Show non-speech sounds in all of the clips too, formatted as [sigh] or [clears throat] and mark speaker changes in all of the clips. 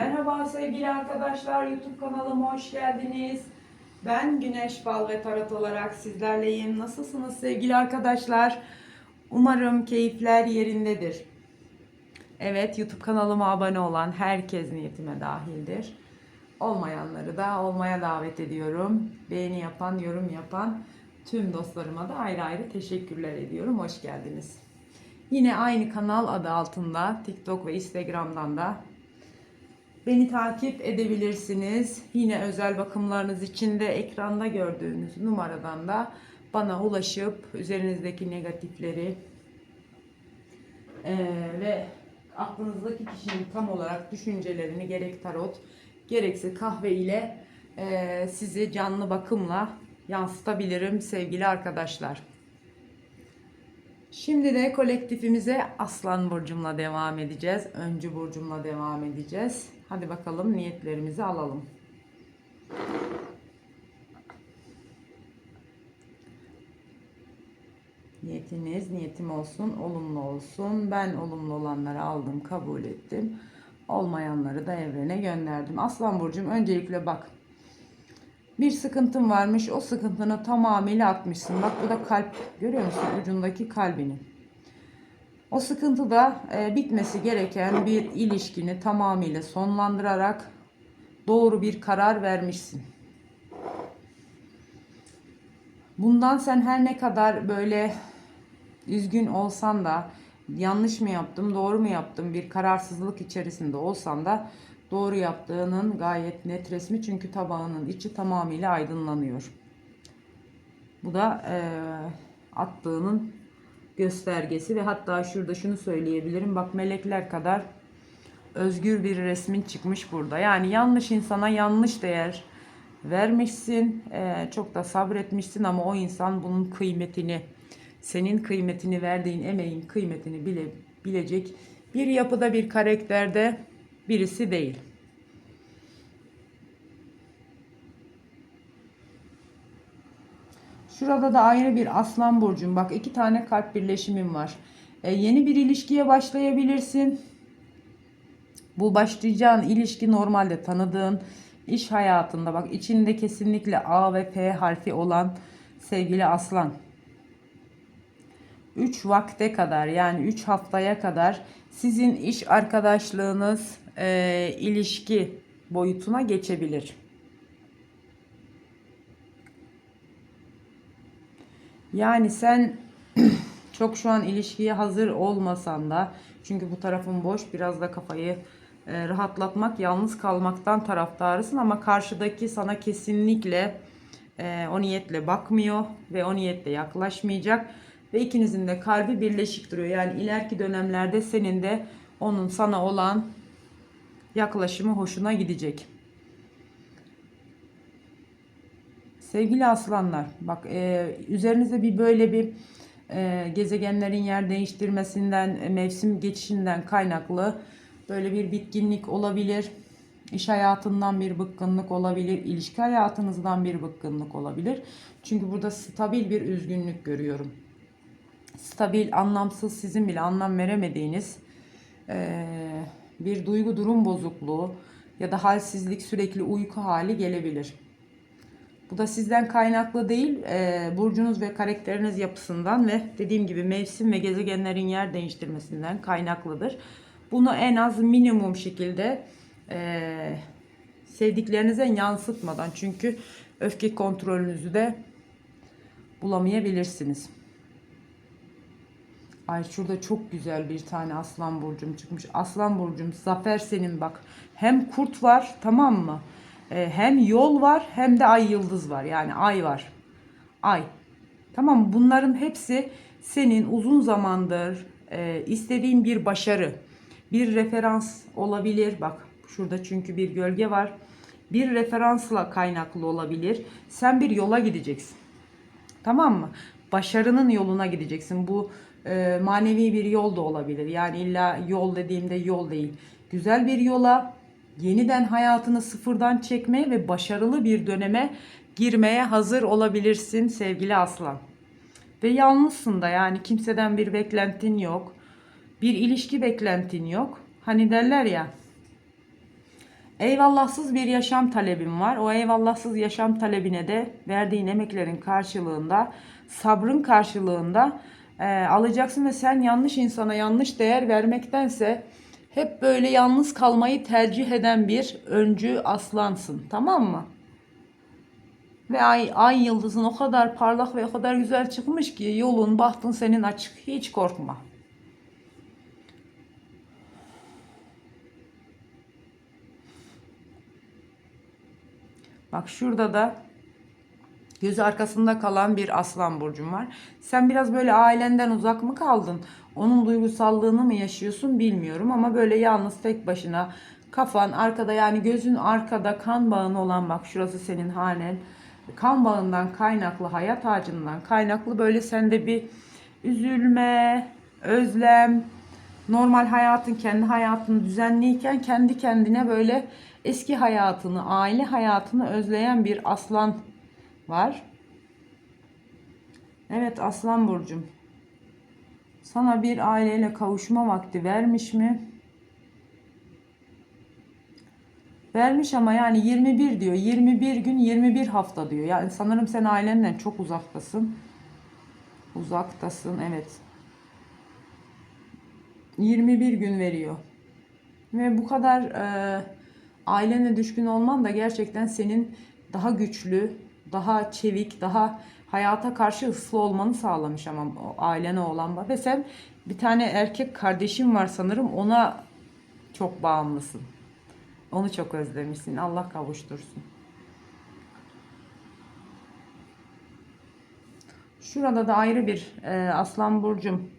Speaker 1: Merhaba sevgili arkadaşlar, YouTube kanalıma hoş geldiniz. Ben Güneş Bal ve Tarot olarak sizlerleyim. Nasılsınız sevgili arkadaşlar? Umarım keyifler yerindedir. Evet, YouTube kanalıma abone olan herkes niyetime dahildir. Olmayanları da olmaya davet ediyorum. Beğeni yapan, yorum yapan tüm dostlarıma da ayrı ayrı teşekkürler ediyorum. Hoş geldiniz. Yine aynı kanal adı altında TikTok ve Instagram'dan da Beni takip edebilirsiniz. Yine özel bakımlarınız için de ekranda gördüğünüz numaradan da bana ulaşıp üzerinizdeki negatifleri eee, ve aklınızdaki kişinin tam olarak düşüncelerini gerek tarot gerekse kahve ile eee, sizi canlı bakımla yansıtabilirim sevgili arkadaşlar. Şimdi de kolektifimize Aslan Burcum'la devam edeceğiz. Öncü Burcum'la devam edeceğiz. Hadi bakalım niyetlerimizi alalım. Niyetiniz niyetim olsun, olumlu olsun. Ben olumlu olanları aldım, kabul ettim. Olmayanları da evrene gönderdim. Aslan Burcum öncelikle bak. Bir sıkıntın varmış. O sıkıntını tamamıyla atmışsın. Bak bu da kalp. Görüyor musun ucundaki kalbini? O sıkıntı da e, bitmesi gereken bir ilişkini tamamıyla sonlandırarak doğru bir karar vermişsin. Bundan sen her ne kadar böyle üzgün olsan da yanlış mı yaptım, doğru mu yaptım bir kararsızlık içerisinde olsan da doğru yaptığının gayet net resmi çünkü tabağının içi tamamıyla aydınlanıyor. Bu da e, attığının göstergesi ve hatta şurada şunu söyleyebilirim. Bak melekler kadar özgür bir resmin çıkmış burada. Yani yanlış insana yanlış değer vermişsin. Ee, çok da sabretmişsin ama o insan bunun kıymetini, senin kıymetini verdiğin emeğin kıymetini bile bilecek bir yapıda bir karakterde birisi değil. Şurada da ayrı bir aslan burcum. Bak iki tane kalp birleşimim var. E, yeni bir ilişkiye başlayabilirsin. Bu başlayacağın ilişki normalde tanıdığın iş hayatında bak içinde kesinlikle A ve P harfi olan sevgili aslan. 3 vakte kadar yani 3 haftaya kadar sizin iş arkadaşlığınız e, ilişki boyutuna geçebilir. Yani sen [clears throat] çok şu an ilişkiye hazır olmasan da çünkü bu tarafın boş biraz da kafayı e, rahatlatmak, yalnız kalmaktan taraftarısın ama karşıdaki sana kesinlikle e, o niyetle bakmıyor ve o niyetle yaklaşmayacak ve ikinizin de kalbi birleşik duruyor. Yani ileriki dönemlerde senin de onun sana olan yaklaşımı hoşuna gidecek. Sevgili aslanlar, bak e, üzerinize bir böyle bir e, gezegenlerin yer değiştirmesinden, e, mevsim geçişinden kaynaklı böyle bir bitkinlik olabilir. İş hayatından bir bıkkınlık olabilir, ilişki hayatınızdan bir bıkkınlık olabilir. Çünkü burada stabil bir üzgünlük görüyorum. Stabil, anlamsız, sizin bile anlam veremediğiniz e, bir duygu durum bozukluğu ya da halsizlik, sürekli uyku hali gelebilir. Bu da sizden kaynaklı değil, e, burcunuz ve karakteriniz yapısından ve dediğim gibi mevsim ve gezegenlerin yer değiştirmesinden kaynaklıdır. Bunu en az minimum şekilde e, sevdiklerinize yansıtmadan çünkü öfke kontrolünüzü de bulamayabilirsiniz. Ay şurada çok güzel bir tane aslan burcum çıkmış. Aslan burcum zafer senin bak. Hem kurt var tamam mı? Ee, hem yol var hem de ay yıldız var. Yani ay var. Ay. Tamam? Bunların hepsi senin uzun zamandır e, istediğin bir başarı. Bir referans olabilir. Bak şurada çünkü bir gölge var. Bir referansla kaynaklı olabilir. Sen bir yola gideceksin. Tamam mı? Başarının yoluna gideceksin. Bu e, manevi bir yol da olabilir. Yani illa yol dediğimde yol değil. Güzel bir yola, yeniden hayatını sıfırdan çekmeye ve başarılı bir döneme girmeye hazır olabilirsin sevgili aslan. Ve yalnızsın da yani kimseden bir beklentin yok. Bir ilişki beklentin yok. Hani derler ya Eyvallahsız bir yaşam talebin var. O eyvallahsız yaşam talebine de verdiğin emeklerin karşılığında, sabrın karşılığında e, alacaksın ve sen yanlış insana yanlış değer vermektense hep böyle yalnız kalmayı tercih eden bir öncü aslansın. Tamam mı? Ve ay, ay yıldızın o kadar parlak ve o kadar güzel çıkmış ki yolun, bahtın senin açık. Hiç korkma. Bak şurada da gözü arkasında kalan bir aslan burcum var. Sen biraz böyle ailenden uzak mı kaldın? Onun duygusallığını mı yaşıyorsun bilmiyorum ama böyle yalnız tek başına kafan arkada yani gözün arkada kan bağın olan bak şurası senin hanen. Kan bağından kaynaklı hayat ağacından kaynaklı böyle sende bir üzülme, özlem, normal hayatın kendi hayatını düzenliyken kendi kendine böyle eski hayatını, aile hayatını özleyen bir aslan var. Evet aslan burcum. Sana bir aileyle kavuşma vakti vermiş mi? Vermiş ama yani 21 diyor. 21 gün 21 hafta diyor. Yani sanırım sen ailenden çok uzaktasın. Uzaktasın evet. 21 gün veriyor. Ve bu kadar e, ailene düşkün olman da gerçekten senin daha güçlü, daha çevik, daha hayata karşı hırslı olmanı sağlamış ama o ailene olan bağ. Ve sen bir tane erkek kardeşin var sanırım ona çok bağımlısın. Onu çok özlemişsin. Allah kavuştursun. Şurada da ayrı bir e, aslan burcum.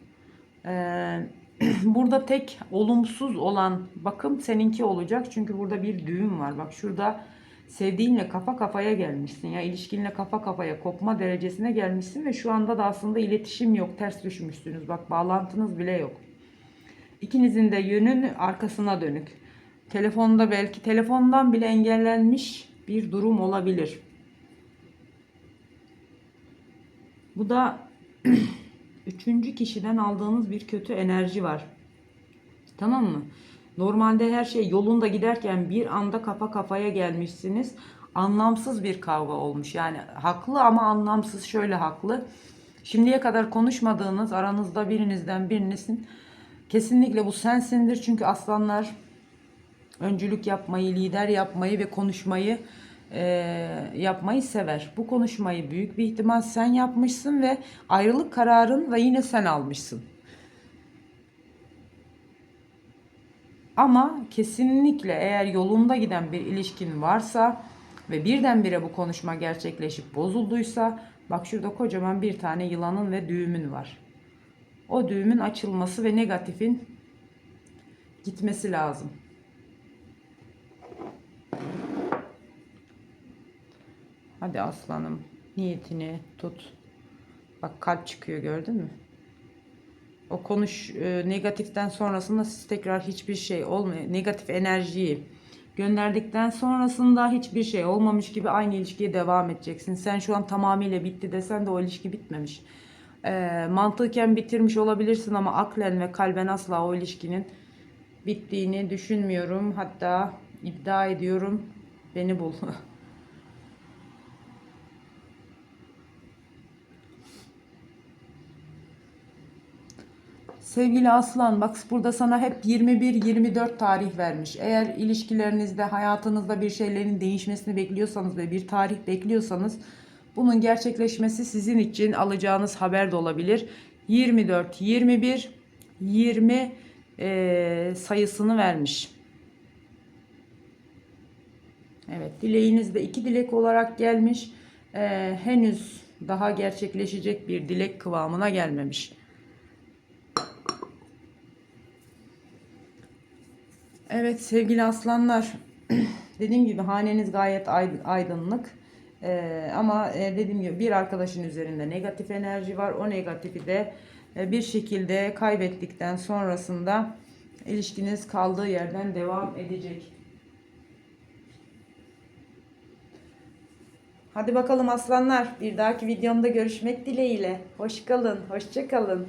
Speaker 1: E, [clears throat] burada tek olumsuz olan bakım seninki olacak. Çünkü burada bir düğüm var. Bak şurada sevdiğinle kafa kafaya gelmişsin. Ya ilişkinle kafa kafaya kopma derecesine gelmişsin ve şu anda da aslında iletişim yok. Ters düşmüşsünüz. Bak bağlantınız bile yok. İkinizin de yönün arkasına dönük. Telefonda belki telefondan bile engellenmiş bir durum olabilir. Bu da [clears throat] üçüncü kişiden aldığınız bir kötü enerji var. Tamam mı? Normalde her şey yolunda giderken bir anda kafa kafaya gelmişsiniz. Anlamsız bir kavga olmuş. Yani haklı ama anlamsız şöyle haklı. Şimdiye kadar konuşmadığınız aranızda birinizden birinizin kesinlikle bu sensindir. Çünkü aslanlar öncülük yapmayı, lider yapmayı ve konuşmayı e, yapmayı sever. Bu konuşmayı büyük bir ihtimal sen yapmışsın ve ayrılık kararını da yine sen almışsın. Ama kesinlikle eğer yolunda giden bir ilişkin varsa ve birdenbire bu konuşma gerçekleşip bozulduysa bak şurada kocaman bir tane yılanın ve düğümün var. O düğümün açılması ve negatifin gitmesi lazım. Hadi aslanım niyetini tut. Bak kalp çıkıyor gördün mü? O konuş e, negatiften sonrasında siz tekrar hiçbir şey olmuyor. Negatif enerjiyi gönderdikten sonrasında hiçbir şey olmamış gibi aynı ilişkiye devam edeceksin. Sen şu an tamamıyla bitti desen de o ilişki bitmemiş. E, mantıken bitirmiş olabilirsin ama aklen ve kalben asla o ilişkinin bittiğini düşünmüyorum. Hatta iddia ediyorum beni bul. [laughs] Sevgili Aslan bak burada sana hep 21-24 tarih vermiş. Eğer ilişkilerinizde hayatınızda bir şeylerin değişmesini bekliyorsanız ve bir tarih bekliyorsanız bunun gerçekleşmesi sizin için alacağınız haber de olabilir. 24, 21, 20 e, sayısını vermiş. Evet dileğiniz de iki dilek olarak gelmiş. E, henüz daha gerçekleşecek bir dilek kıvamına gelmemiş. Evet sevgili aslanlar [clears throat] dediğim gibi haneniz gayet aydınlık ee, ama e, dediğim gibi bir arkadaşın üzerinde negatif enerji var o negatifi de e, bir şekilde kaybettikten sonrasında ilişkiniz kaldığı yerden devam edecek. Hadi bakalım aslanlar bir dahaki videomda görüşmek dileğiyle. Hoş kalın, hoşça kalın.